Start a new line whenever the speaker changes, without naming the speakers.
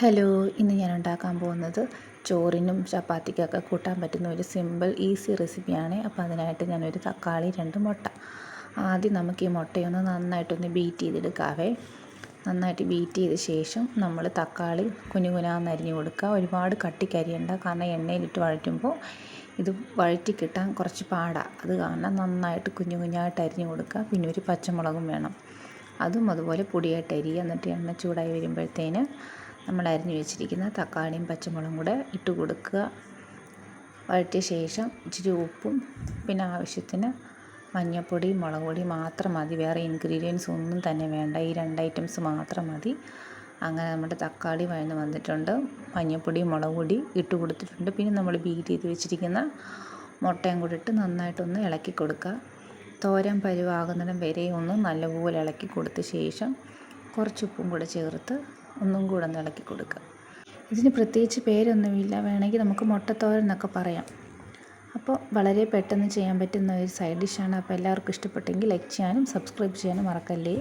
Hello ഇന്ന് ഞാൻ ഉണ്ടാക്കാൻ പോകുന്നത് ചോറിനും ചപ്പാത്തിക്കൊക്കെ കൂട്ടാൻ പറ്റുന്ന ഒരു സിമ്പിൾ ഈസി റെസിപ്പിയാണ് അപ്പോൾ അതിനായിട്ട് ഞാനൊരു തക്കാളി രണ്ട് മുട്ട. ആദ്യം നമുക്ക് ഈ മുട്ടയൊന്ന് നന്നായിട്ടൊന്ന് ബീറ്റ് ചെയ്തെടുക്കാവേ. നന്നായിട്ട് ബീറ്റ് ചെയ്ത ശേഷം നമ്മൾ തക്കാളി കുഞ്ഞു കുനാന്ന് അരിഞ്ഞ് കൊടുക്കുക. ഒരുപാട് കട്ടിക്കരിയണ്ട കാരണം എണ്ണയിലിട്ട് വഴറ്റുമ്പോൾ ഇത് വഴറ്റി കിട്ടാൻ കുറച്ച് പാടാണ് അത് കാരണം നന്നായിട്ട് കുഞ്ഞു കുഞ്ഞായിട്ട് അരിഞ്ഞു കൊടുക്കുക. പിന്നെ ഒരു പച്ചമുളകും വേണം. അതും അതുപോലെ പൊടിയായിട്ട് അരിയുക. എന്നിട്ട് എണ്ണ ചൂടായി വരുമ്പോഴത്തേന് നമ്മൾ അരിഞ്ഞു വെച്ചിരിക്കുന്ന തക്കാളിയും പച്ചമുളകും കൂടെ ഇട്ട് കൊടുക്കുക. വഴറ്റിയ ശേഷം ഇച്ചിരി ഉപ്പും പിന്നെ ആവശ്യത്തിന് മഞ്ഞൾപ്പൊടി മുളക് പൊടി മാത്രം മതി. വേറെ ഇൻഗ്രീഡിയൻസ് ഒന്നും തന്നെ വേണ്ട. ഈ രണ്ട് ഐറ്റംസ് മാത്രം മതി. അങ്ങനെ നമ്മുടെ തക്കാളി വഴന്ന് വന്നിട്ടുണ്ട്. മഞ്ഞൾപ്പൊടി മുളക് പൊടി ഇട്ട് കൊടുത്തിട്ടുണ്ട്. പിന്നെ നമ്മൾ ബീറ്റ് ചെയ്ത് വെച്ചിരിക്കുന്ന മുട്ടയും കൂടി ഇട്ട് നന്നായിട്ടൊന്ന് ഇളക്കി കൊടുക്കുക. തോരൻ പരുവാകുന്നിടം വരെ ഒന്ന് നല്ലപോലെ ഇളക്കി കൊടുത്ത ശേഷം കുറച്ച് ഉപ്പും കൂടെ ചേർത്ത് ഒന്നും കൂടെ ഒന്ന് ഇളക്കി കൊടുക്കുക ഇതിന് പ്രത്യേകിച്ച് പേരൊന്നുമില്ല. വേണമെങ്കിൽ നമുക്ക് മുട്ടത്തോരൻ എന്നൊക്കെ പറയാം. അപ്പോൾ വളരെ പെട്ടെന്ന് ചെയ്യാൻ പറ്റുന്ന ഒരു സൈഡ് ഡിഷാണ് അപ്പോൾ എല്ലാവർക്കും ഇഷ്ടപ്പെട്ടെങ്കിൽ ലൈക്ക് ചെയ്യാനും സബ്സ്ക്രൈബ് ചെയ്യാനും മറക്കല്ലേ?